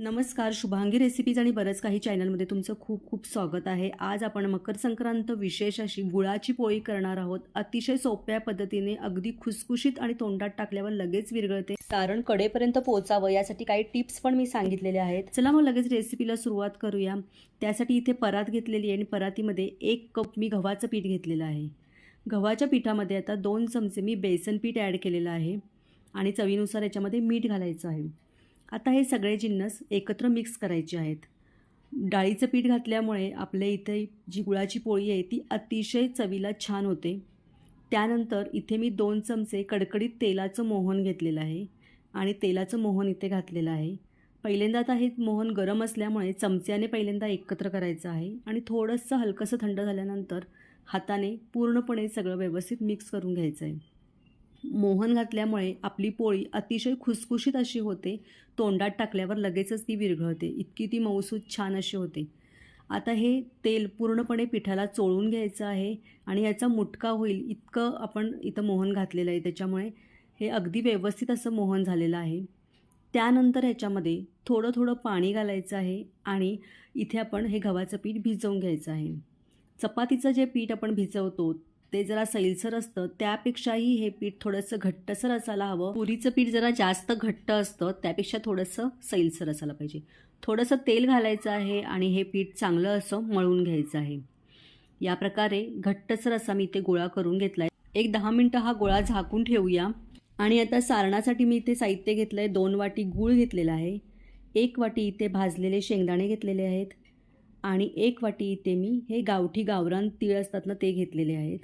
नमस्कार शुभांगी रेसिपीज आणि बरंच काही चॅनलमध्ये तुमचं खूप खूप स्वागत आहे. आज आपण मकर संक्रांत विशेष अशी गुळाची पोळी करणार आहोत. अतिशय सोप्या पद्धतीने अगदी खुसखुशीत आणि तोंडात टाकल्यावर लगेच विरघळते. कारण कडेपर्यंत पोहोचावं यासाठी काही टिप्स पण मी सांगितलेल्या आहेत. चला मग लगेच रेसिपीला सुरुवात करूया. त्यासाठी इथे परात घेतलेली आहे आणि परातीमध्ये एक कप मी गव्हाचं पीठ घेतलेलं आहे. गव्हाच्या पिठामध्ये आता दोन चमचे मी बेसन पीठ ॲड केलेलं आहे आणि चवीनुसार याच्यामध्ये मीठ घालायचं आहे. आता हे सगळे जिन्नस एकत्र मिक्स करायचे आहेत. डाळीचं पीठ घातल्यामुळे आपल्या इथे जी गुळाची पोळी आहे ती अतिशय चवीला छान होते. त्यानंतर इथे मी दोन चमचे कडकडीत तेलाचं मोहन घेतलेलं आहे आणि तेलाचं मोहन इथे घातलेलं आहे. पहिल्यांदा आता हे मोहन गरम असल्यामुळे चमच्याने पहिल्यांदा एकत्र करायचं आहे आणि थोडंसं हलकंसं थंड झाल्यानंतर हाताने पूर्णपणे सगळं व्यवस्थित मिक्स करून घ्यायचं आहे. मोहन घातल्यामुळे आपली पोळी अतिशय खुसखुशीत अशी होते. तोंडात टाकल्यावर लगेचच ती विरघळते. इतकी ती मऊसूत छान अशी होते. आता हे तेल पूर्णपणे पिठाला चोळून घ्यायचं आहे आणि याचा मुटका होईल इतकं आपण इथं मोहन घातलेलं आहे. त्याच्यामुळे हे अगदी व्यवस्थित असं मोहन झालेलं आहे. त्यानंतर ह्याच्यामध्ये थोडं थोडं पाणी घालायचं आहे आणि इथे आपण हे गव्हाचं पीठ भिजवून घ्यायचं आहे. चपातीचं जे पीठ आपण भिजवतो ते जरा सैलसर असतं त्यापेक्षाही हे पीठ थोडंसं घट्टसर असायला हवं. पुरीचं पीठ जरा जास्त घट्ट असतं त्यापेक्षा थोडंसं सैलसर असायला पाहिजे. थोडंसं तेल घालायचं आहे आणि हे पीठ चांगलं असं मळून घ्यायचं आहे. या प्रकारे घट्टसर असा मी इथे गोळा करून घेतला आहे एक दहा मिनटं हा गोळा झाकून ठेवूया. आणि आता सारणासाठी मी इथे साहित्य घेतलं आहे दोन वाटी गूळ घेतलेला आहे. एक वाटी इथे भाजलेले शेंगदाणे घेतलेले आहेत. आणि एक वाटी इथे मी हे गावठी गावरान तीळ असतात ना ते घेतलेले आहेत.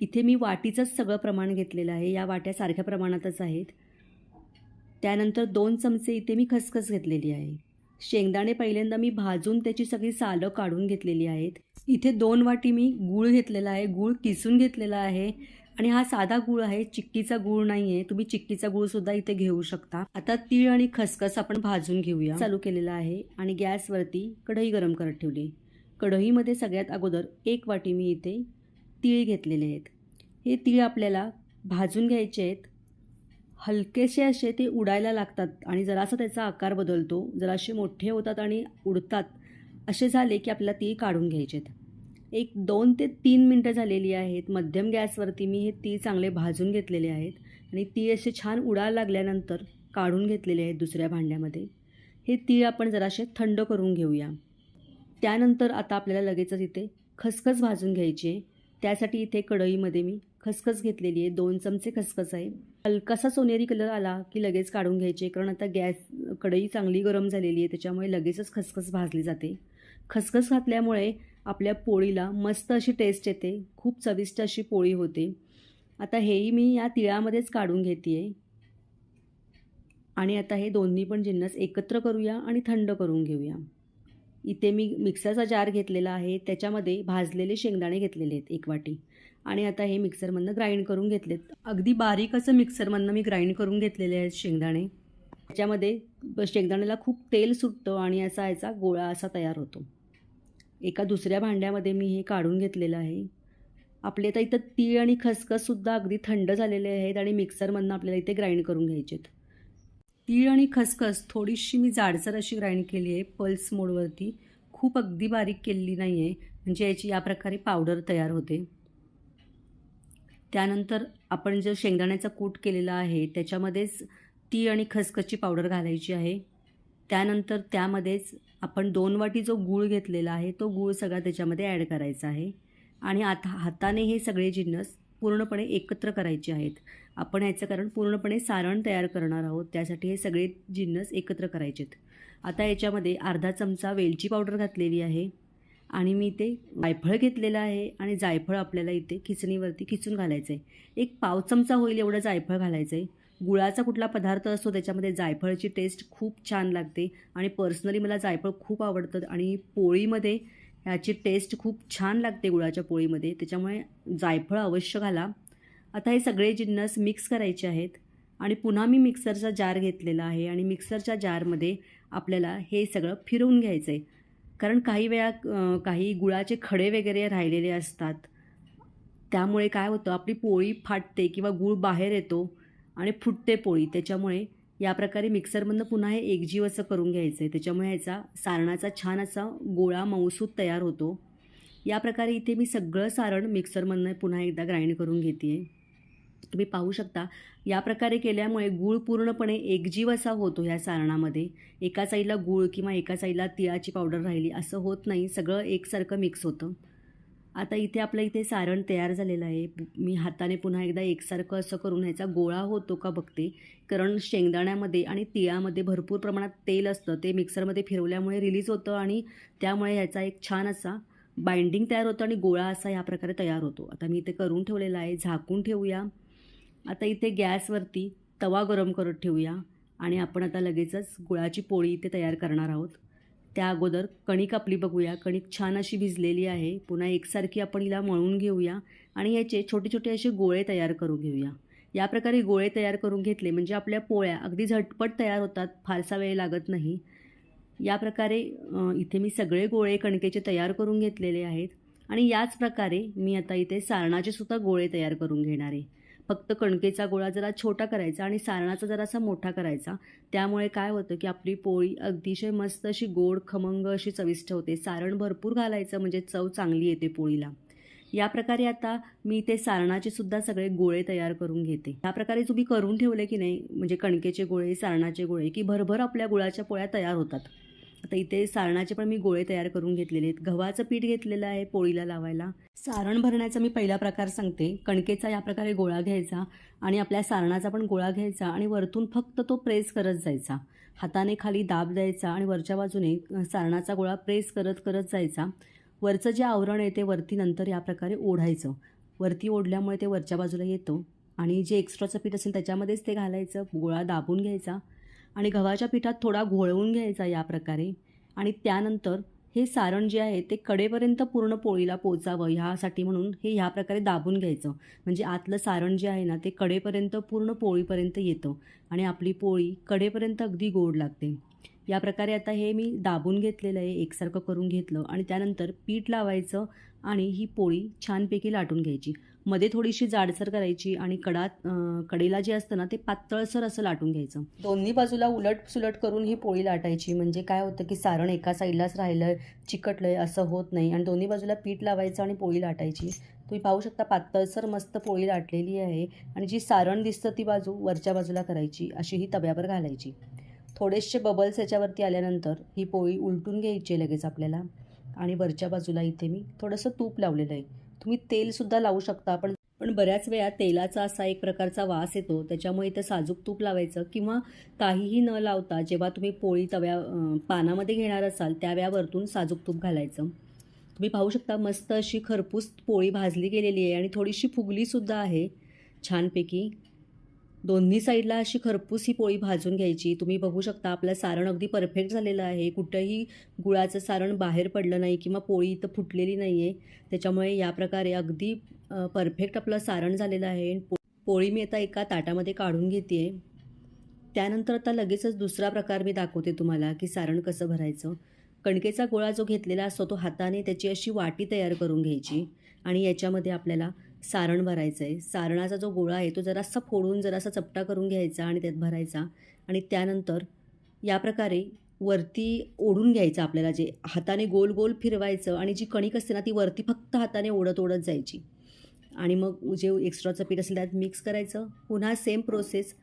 इथे मी वाटीचंच सगळं प्रमाण घेतलेलं आहे. या वाट्या सारख्या प्रमाणातच आहेत. त्यानंतर दोन चमचे इथे मी खसखस घेतलेली आहे. शेंगदाणे पहिल्यांदा मी भाजून त्याची सगळी सालं काढून घेतलेली आहेत. इथे दोन वाटी मी गूळ घेतलेला आहे. गूळ किसून घेतलेला आहे. आणि हा साधा गूळ आहे. चिक्कीचा गूळ नाही आहे तुम्ही चिक्कीचा गूळसुद्धा इथे घेऊ शकता. आता तीळ आणि खसखस आपण भाजून घेऊया. चालू केलेला आहे. आणि गॅसवरती कढई गरम करत ठेवली. कढईमध्ये सगळ्यात अगोदर एक वाटी मी इथे तीळ घेतलेले आहेत. हे तीळ आपल्याला भाजून घ्यायचे आहेत. हलकेसे असे ते उडायला लागतात आणि जरासा त्याचा आकार बदलतो. जरासे मोठे होतात आणि उडतात. असे झाले की आपल्याला तीळ काढून घ्यायचे आहेत. एक दोन ते तीन मिनटं झालेली आहेत. मध्यम गॅसवरती मी हे तीळ चांगले भाजून घेतलेले आहेत. आणि तीळ असे छान उडायला लागल्यानंतर काढून घेतलेले आहेत दुसऱ्या भांड्यामध्ये. हे तीळ आपण जरासे थंड करून घेऊया. त्यानंतर आता आपल्याला लगेचच इथे खसखस भाजून घ्यायची आहे. त्यासाठी इथे कढईमध्ये मी खसखस घेतलेली आहे. दोन चमचे खसखस आहे. हलकासा सोनेरी कलर आला की लगेच काढून घ्यायचे. कारण आता गॅस कढई चांगली गरम झालेली आहे. त्याच्यामुळे लगेचच खसखस भाजली जाते. खसखस घातल्यामुळे आपल्या पोळीला मस्त अशी टेस्ट येते. खूप चविष्ट अशी पोळी होते. आता हेही मी या तिळामध्येच काढून घेते आहे आणि आता हे दोन्ही पण जिन्नस एकत्र करूया आणि थंड करून घेऊया. इथे मी मिक्सरचा जार घेतलेला आहे. त्याच्यामध्ये भाजलेले शेंगदाणे घेतलेले आहेत एक वाटी. आणि आता हे मिक्सरमधनं ग्राइंड करून घेतलेत. अगदी बारीक असं मिक्सरमधनं मी ग्राइंड करून घेतलेले आहेत शेंगदाणे. त्याच्यामध्ये शेंगदाण्याला खूप तेल सुटतं आणि असा याचा गोळा असा तयार होतो. एका दुसऱ्या भांड्यामध्ये मी हे काढून घेतलेलं आहे. आपले आता इथं तीळ आणि खसखससुद्धा अगदी थंड झालेले आहेत आणि मिक्सरमधनं आपल्याला इथे ग्राइंड करून घ्यायचे आहेत तीळ आणि खसखस थोडीशी मी जाडसर अशी ग्राइंड केली आहे पल्स मोडवरती खूप अगदी बारीक केलेली नाही आहे म्हणजे याची या प्रकारे पावडर तयार होते. त्यानंतर आपण जो शेंगदाण्याचा कूट केलेला आहे त्याच्यामध्येच ती आणि खसखसची पावडर घालायची आहे. त्यानंतर त्यामध्येच आपण दोन वाटी जो गूळ घेतलेला आहे तो गूळ सगळा त्याच्यामध्ये ॲड करायचा आहे. आणि आता हाताने हे सगळे जिन्नस पूर्णपणे एकत्र करायचे आहेत. आपण याचं कारण पूर्णपणे सारण तयार करणार आहोत त्यासाठी हे सगळे जिन्नस एकत्र करायचे आहेत आता याच्यामध्ये अर्धा चमचा वेलची पावडर घातलेली आहे. आणि मी इथे जायफळ घेतलेलं आहे आणि जायफळ आपल्याला इथे खिचणीवरती खिचून घालायचं आहे एक पाव चमचा होईल एवढं जायफळ घालायचं आहे गुळाचा कुठला पदार्थ असतो त्याच्यामध्ये जायफळची टेस्ट खूप छान लागते आणि पर्सनली मला जायफळ खूप आवडतं आणि पोळीमध्ये ह्याची टेस्ट खूप छान लागते गुळाच्या पोळीमध्ये. त्याच्यामुळे जायफळ अवश्य घाला. आता हे सगळे जिन्नस मिक्स करायचे आहेत आणि पुन्हा मी मिक्सरचा जार घेतलेला आहे आणि मिक्सरच्या जारमध्ये आपल्याला हे सगळं फिरवून घ्यायचं आहे कारण काही वेळा काही गुळाचे खडे वगैरे राहिलेले असतात. त्यामुळे काय होतं आपली पोळी फाटते किंवा गूळ बाहेर येतो आणि फुटते पोळी. त्याच्यामुळे या प्रकारे मिक्सरमधनं पुन्हा हे एकजीव असं करून घ्यायचं आहे त्याच्यामुळे ह्याचा सारणाचा छान असा गोळा मऊसूत तयार होतो. या प्रकारे इथे मी सगळं सारण मिक्सरमधनं पुन्हा एकदा ग्राइंड करून घेते आहे तुम्ही पाहू शकता. या प्रकारे केल्यामुळे गूळ पूर्णपणे एकजीव असा होतो ह्या सारणामध्ये एका साईडला गूळ किंवा एका साईडला तिळाची पावडर राहिली असं होत नाही. सगळं एकसारखं मिक्स होतं. आता इथे आपलं इथे सारण तयार झालेलं आहे. मी हाताने पुन्हा एकदा एकसारखं असं करून ह्याचा गोळा होतो का बघते. कारण शेंगदाण्यामध्ये आणि तिळामध्ये भरपूर प्रमाणात तेल असतं. ते मिक्सरमध्ये फिरवल्यामुळे रिलीज होतं आणि त्यामुळे ह्याचा एक छान असा बाइंडिंग तयार होतं आणि गोळा असा या प्रकारे तयार होतो. आता मी इथे करून ठेवलेला आहे. झाकून ठेवूया. आता इथे गॅसवरती तवा गरम करत ठेवूया आणि आपण आता लगेचच गुळाची पोळी इथे तयार करणार आहोत. त्या अगोदर कणिक आपली बघूया. कणिक छान अशी भिजलेली आहे. पुन्हा एकसारखी आपण हिला मळून घेऊया आणि याचे छोटे छोटे असे गोळे तयार करून घेऊया. या प्रकारे गोळे तयार करून घेतले म्हणजे आपल्या पोळ्या अगदी झटपट तयार होतात. फारसा वेळ लागत नाही. या प्रकारे इथे मी सगळे गोळे कणकेचे तयार करून घेतलेले आहेत आणि याच प्रकारे मी आता इथे सारणाचे सुद्धा गोळे तयार करून घेणार आहे. फक्त कणकेचा गोळा जरा छोटा करायचा आणि सारणाचा जरासा मोठा करायचा. त्यामुळे काय होतं की आपली पोळी अतिशय मस्त अशी गोड खमंग अशी चविष्ट होते. सारण भरपूर घालायचं म्हणजे चव चांगली येते पोळीला. या प्रकारे आता मी ते सारणाचे सुद्धा सगळे गोळे तयार करून घेते. या प्रकारे तुम्ही करून ठेवले की नाही म्हणजे कणकेचे गोळे सारणाचे गोळे की भरभर आपल्या गुळाच्या पोळ्या तयार होतात. आता इथे सारणाचे पण मी गोळे तयार करून घेतलेले आहेत. गव्हाचं पीठ घेतलेलं आहे पोळीला लावायला. सारण भरण्याचा मी पहिला प्रकार सांगते. कणकेचा या प्रकारे गोळा घ्यायचा आणि आपल्या सारणाचा पण गोळा घ्यायचा आणि वरतून फक्त तो प्रेस करत जायचा. हाताने खाली दाब द्यायचा आणि वरच्या बाजूने सारणाचा गोळा प्रेस करत करत जायचा. वरचं जे आवरण आहे ते वरती नंतर या प्रकारे ओढायचं. वरती ओढल्यामुळे ते वरच्या बाजूला येतं आणि जे एक्स्ट्राचं पीठ असेल त्याच्यामध्येच ते घालायचं. गोळा दाबून घ्यायचा. आणि गव्हाच्या पिठात थोडा घोळवून घ्यायचा या प्रकारे. आणि त्यानंतर हे सारण जे आहे ते कडेपर्यंत पूर्ण पोळीला पोचावं ह्यासाठी म्हणून हे ह्या प्रकारे दाबून घ्यायचं. म्हणजे आतलं सारण जे आहे ना ते कडेपर्यंत पूर्ण पोळीपर्यंत येतं आणि आपली पोळी कडेपर्यंत अगदी गोड लागते. या प्रकारे आता हे मी दाबून घेतलेलं आहे एकसारखं करून घेतलं आणि त्यानंतर पीठ लावायचं आणि ही पोळी छानपैकी लाटून घ्यायची. मध्ये थोडीशी जाडसर करायची आणि कडात कडेला जे असतं ना ते पातळसर असं लाटून घ्यायचं. दोन्ही बाजूला उलट सुलट करून ही पोळी लाटायची. म्हणजे काय होतं की सारण एका साईडलाच राहिलं चिकटलंय असं होत नाही. आणि दोन्ही बाजूला पीठ लावायचं आणि पोळी लाटायची. तुम्ही पाहू शकता पातळसर मस्त पोळी लाटलेली आहे. आणि जी सारण दिसतं ती बाजू वरच्या बाजूला करायची. अशी ही तव्यावर घालायची. थोडेसे बबल्स याच्यावरती आल्यानंतर ही पोळी उलटून घ्यायची आहे लगेच आपल्याला. आणि वरच्या बाजूला इथे मी थोडंसं तूप लावलेलं आहे. तुम्ही तेलसुद्धा लावू शकता पण पण बऱ्याच वेळा तेलाचा असा एक प्रकारचा वास येतो. त्याच्यामुळे इथं साजूक तूप लावायचं किंवा काहीही न लावता जेव्हा तुम्ही पोळी तव्या पानामध्ये घेणार असाल त्याव्यावरतून साजूक तूप घालायचं. तुम्ही पाहू शकता मस्त अशी खरपूस पोळी भाजली गेलेली आहे आणि थोडीशी फुगलीसुद्धा आहे छानपैकी. दोन्ही साईडला अशी खरपूस ही पोळी भाजून घ्यायची. तुम्ही बघू शकता आपलं सारण अगदी परफेक्ट झालेलं आहे. कुठंही गुळाचं सारण बाहेर पडलं नाही किंवा पोळी इथं फुटलेली नाही आहे त्याच्यामुळे या प्रकारे अगदी परफेक्ट आपलं सारण झालेलं आहे. पोळी मी आता एका ताटामध्ये काढून घेते आहे त्यानंतर आता लगेचच दुसरा प्रकार मी दाखवते तुम्हाला की सारण कसं भरायचं. कणकेचा गोळा जो घेतलेला असतो तो हाताने त्याची अशी वाटी तयार करून घ्यायची. आणि याच्यामध्ये आपल्याला सारण भरायचं आहे. सारणाचा जो गोळा आहे तो जरासा फोडून जरासा चपटा करून घ्यायचा आणि त्यात भरायचा. आणि त्यानंतर या प्रकारे वरती ओढून घ्यायचं आपल्याला जे हाताने गोल गोल फिरवायचं आणि जी कणिक असते ना ती वरती फक्त हाताने ओढत ओढत जायची. आणि मग जे एक्स्ट्राचं पीठ असेल त्यात मिक्स करायचं. पुन्हा सेम प्रोसेस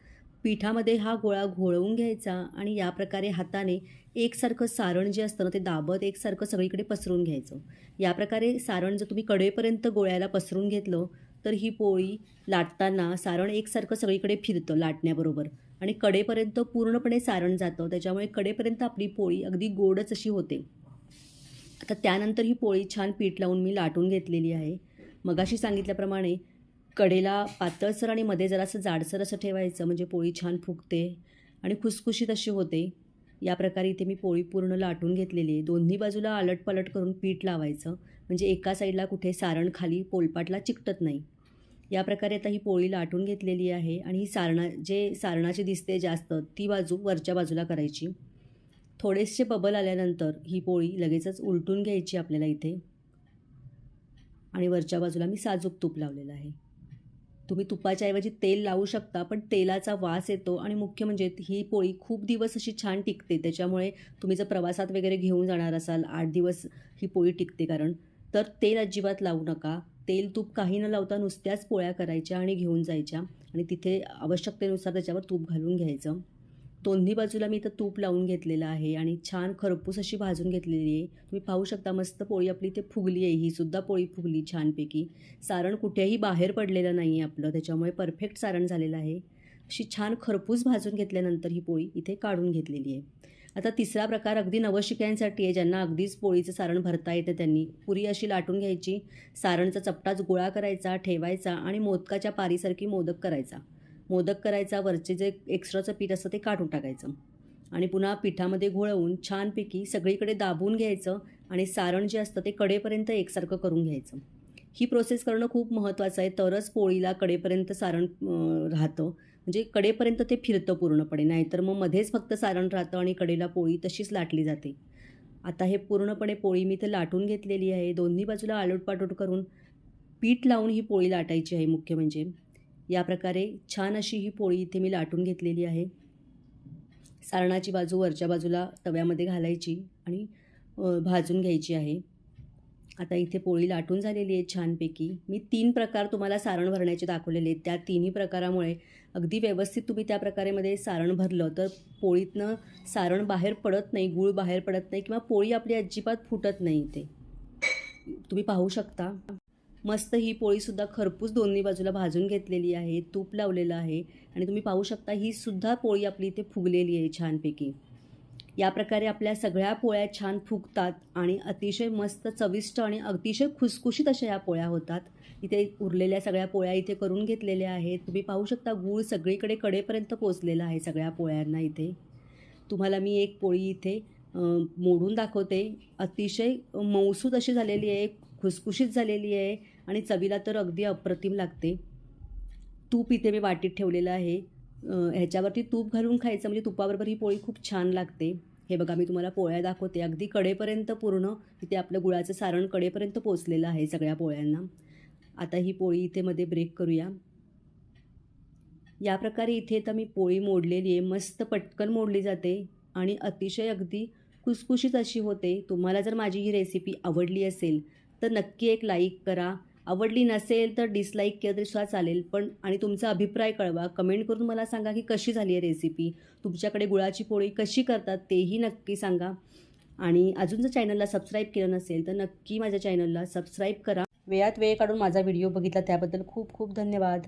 पिठामध्ये हा गोळा घोळवून घ्यायचा आणि या प्रकारे हाताने एकसारखं सारण जे असतं ना ते दाबत एकसारखं सगळीकडे पसरून घ्यायचं. या प्रकारे सारण जर तुम्ही कडेपर्यंत गोळ्याला पसरून घेतलं तर ही पोळी लाटताना सारण एकसारखं सगळीकडे फिरतं लाटण्याबरोबर. आणि कडेपर्यंत पूर्णपणे सारण जातं त्याच्यामुळे कडेपर्यंत आपली पोळी अगदी गोडच अशी होते. आता त्यानंतर ही पोळी छान पीठ लावून मी लाटून घेतलेली आहे. मगाशी सांगितल्याप्रमाणे कडेला पातळसर आणि मध्ये जरासं जाडसर असं ठेवायचं म्हणजे पोळी छान फुगते आणि खुसखुशीत अशी होते. या प्रकारे इथे मी पोळी पूर्ण लाटून घेतलेली आहे. दोन्ही बाजूला आलटपालट करून पीठ लावायचं. म्हणजे एका साईडला कुठे सारण खाली पोलपाटला चिकटत नाही. या प्रकारे आता ही पोळी लाटून घेतलेली आहे आणि ही सारणा जे सारणाची दिसते जास्त ती बाजू वरच्या बाजूला करायची. थोडेसे बबल आल्यानंतर ही पोळी लगेचच उलटून घ्यायची आपल्याला इथे. आणि वरच्या बाजूला मी साजूक तूप लावलेलं आहे. तुम्ही तुपाच्या ऐवजी तेल लावू शकता पण तेलाचा वास येतो आणि मुख्य म्हणजे ही पोळी खूप दिवस अशी छान टिकते. त्याच्यामुळे तुम्ही जर प्रवासात वगैरे घेऊन जाणार असाल आठ दिवस ही पोळी टिकते कारण तर तेल अजिबात लावू नका. तेल तूप काही न लावता नुसत्याच पोळ्या करायच्या आणि घेऊन जायच्या आणि तिथे आवश्यकतेनुसार त्याच्यावर तूप घालून घ्यायचं. दोन्ही बाजूला मी इथं तूप लावून घेतलेलं आहे आणि छान खरपूस अशी भाजून घेतलेली आहे. तुम्ही पाहू शकता मस्त पोळी आपली इथे फुगली आहे. ही सुद्धा पोळी फुगली छानपैकी. सारण कुठेही बाहेर पडलेलं नाही आहे आपलं. त्याच्यामुळे परफेक्ट सारण झालेलं आहे. अशी छान खरपूस भाजून घेतल्यानंतर ही पोळी इथे काढून घेतलेली आहे. आता तिसरा प्रकार अगदी नवशिक्यांसाठी आहे. ज्यांना अगदीच पोळीचं सारण भरता येतं त्यांनी. पुरी अशी लाटून घ्यायची. सारणचा चपटाच गोळा करायचा ठेवायचा आणि मोदकाच्या पारीसारखी मोदक करायचा. मोदक करायचा वरचे जे एक्स्ट्राचं पीठ असतं ते काढून टाकायचं. आणि पुन्हा पिठामध्ये घोळवून छानपैकी सगळीकडे दाबून घ्यायचं आणि सारण जे असतं ते कडेपर्यंत एकसारखं करून घ्यायचं. ही प्रोसेस करणं खूप महत्त्वाचं आहे. तरच पोळीला कडेपर्यंत सारण राहतं. म्हणजे कडेपर्यंत ते फिरतं पूर्णपणे. नाहीतर मग मध्येच फक्त सारण राहतं आणि कडेला पोळी तशीच लाटली जाते. आता हे पूर्णपणे पोळी मी इथे लाटून घेतलेली आहे. दोन्ही बाजूला आलोटपाटोट करून पीठ लावून ही पोळी लाटायची आहे मुख्य म्हणजे. या प्रकारे छान अशी ही पोळी इथे मी लाटून घेतलेली आहे. सारणाची बाजू वरच्या बाजूला तव्यामध्ये घालायची आणि भाजून घ्यायची आहे. आता इथे पोळी लाटून झालेली आहे छानपैकी. मी तीन प्रकार तुम्हाला सारण भरण्याचे दाखवलेले आहेत. त्या तिन्ही प्रकारामुळे अगदी व्यवस्थित तुम्ही त्या प्रकारेमध्ये सारण भरलं तर पोळीतनं सारण बाहेर पडत नाही गूळ बाहेर पडत नाही किंवा पोळी आपली अजिबात फुटत नाही इथे. तुम्ही पाहू शकता. मस्त ही पोळीसुद्धा खरपूस दोन्ही बाजूला भाजून घेतलेली आहे तूप लावलेलं आहे आणि तुम्ही पाहू शकता ही सुद्धा पोळी आपली इथे फुगलेली आहे छानपैकी. या प्रकारे आपल्या सगळ्या पोळ्या छान फुगतात आणि अतिशय मस्त चविष्ट आणि अतिशय खुसखुशीत अशा या पोळ्या होतात. इथे उरलेल्या सगळ्या पोळ्या इथे करून घेतलेल्या आहेत. तुम्ही पाहू शकता गूळ सगळीकडे कडेपर्यंत पोचलेला आहे सगळ्या पोळ्यांना इथे. तुम्हाला मी एक पोळी इथे मोडून दाखवते. अतिशय मौसूद अशी झालेली आहे खुसखुशीत झालेली आहे. आणि चवीला तर अगदी अप्रतिम लागते. तूप इथे मी वाटीत ठेवलेलं आहे. ह्याच्यावरती तूप घालून खायचं म्हणजे तुपाबरोबर ही पोळी खूप छान लागते. हे बघा मी तुम्हाला पोळ्या दाखवते. अगदी कडेपर्यंत पूर्ण इथे आपलं गुळाचं सारण कडेपर्यंत पोचलेलं आहे सगळ्या पोळ्यांना. आता ही पोळी इथे मध्ये ब्रेक करूया. या प्रकारे इथे तर मी पोळी मोडलेली आहे. मस्त पटकन मोडली जाते आणि अतिशय अगदी कुसकुशीत अशी होते. तुम्हाला जर माझी ही रेसिपी आवडली असेल तर नक्की एक लाईक करा. आवडली नसेल तर डिसलाईक केलं तरी सुद्धा चालेल पण आणि तुमचा अभिप्राय कळवा. कमेंट करून मला सांगा की कशी झाली आहे रेसिपी तुमच्याकडे गुळाची पोळी कशी करतात तेही नक्की सांगा. आणि अजून जर चॅनलला सबस्क्राईब केलं नसेल तर नक्की माझ्या चॅनलला सबस्क्राईब करा. वेळात वेळ काढून माझा व्हिडिओ बघितला त्याबद्दल खूप खूप धन्यवाद.